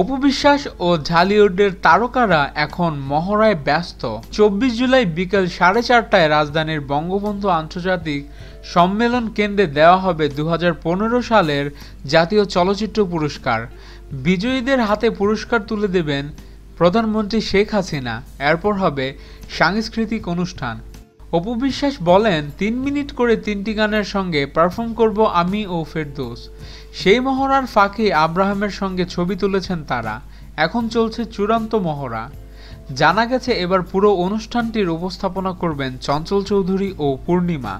অপু বিশ্বাস ও ঢালিউডের তারকারা এখন মহড়ায় ব্যস্ত। চব্বিশ জুলাই বিকেল সাড়ে চারটায় রাজধানীর বঙ্গবন্ধু আন্তর্জাতিক সম্মেলন কেন্দ্রে দেওয়া হবে দু হাজার পনেরো সালের জাতীয় চলচ্চিত্র পুরস্কার। বিজয়ীদের হাতে পুরস্কার তুলে দেবেন প্রধানমন্ত্রী শেখ হাসিনা, এরপর হবে সাংস্কৃতিক অনুষ্ঠান। অপু বিশ্বাস বলেন, তিন মিনিট করে তিনটি গানের সঙ্গে পারফর্ম করব আমি ও ফেরদৌস। সেই মহড়ার ফাঁকে আব্রাহামের সঙ্গে ছবি তুলেছেন তারা। এখন চলছে চূড়ান্ত মহড়া। জানা গেছে, এবার পুরো অনুষ্ঠানটির উপস্থাপনা করবেন চঞ্চল চৌধুরী ও পূর্ণিমা।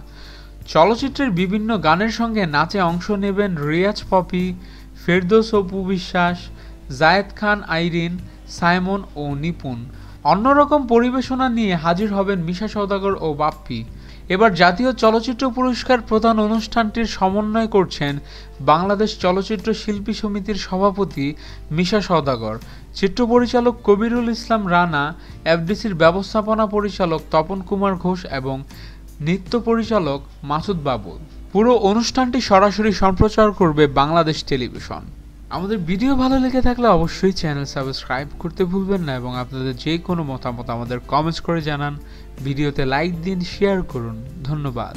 চলচ্চিত্রের বিভিন্ন গানের সঙ্গে নাচে অংশ নেবেন রিয়াজ পপি, ফেরদৌস অপু বিশ্বাস, জায়েদ খান আইরিন সাইমন ও নিপুণ অন্যরকম পরিবেশনা নিয়ে হাজির হবেন মিশা সওদাগর ও বাপ্পি। এবার জাতীয় চলচ্চিত্র পুরস্কার প্রধান অনুষ্ঠানটির সমন্বয় করছেন বাংলাদেশ চলচ্চিত্র শিল্পী সমিতির সভাপতি মিশা সওদাগর, চিত্র পরিচালক কবিরুল ইসলাম রানা, এফডিসির ব্যবস্থাপনা পরিচালক তপন কুমার ঘোষ এবং নৃত্য পরিচালক মাসুদ বাবু পুরো অনুষ্ঠানটি সরাসরি সম্প্রচার করবে বাংলাদেশ টেলিভিশন। আমাদের ভিডিও ভালো লেগে থাকলে অবশ্যই চ্যানেল সাবস্ক্রাইব করতে ভুলবেন না এবং আপনাদের যে কোনো মতামত আমাদের কমেন্টস করে জানান। ভিডিওতে লাইক দিন শেয়ার করুন। ধন্যবাদ।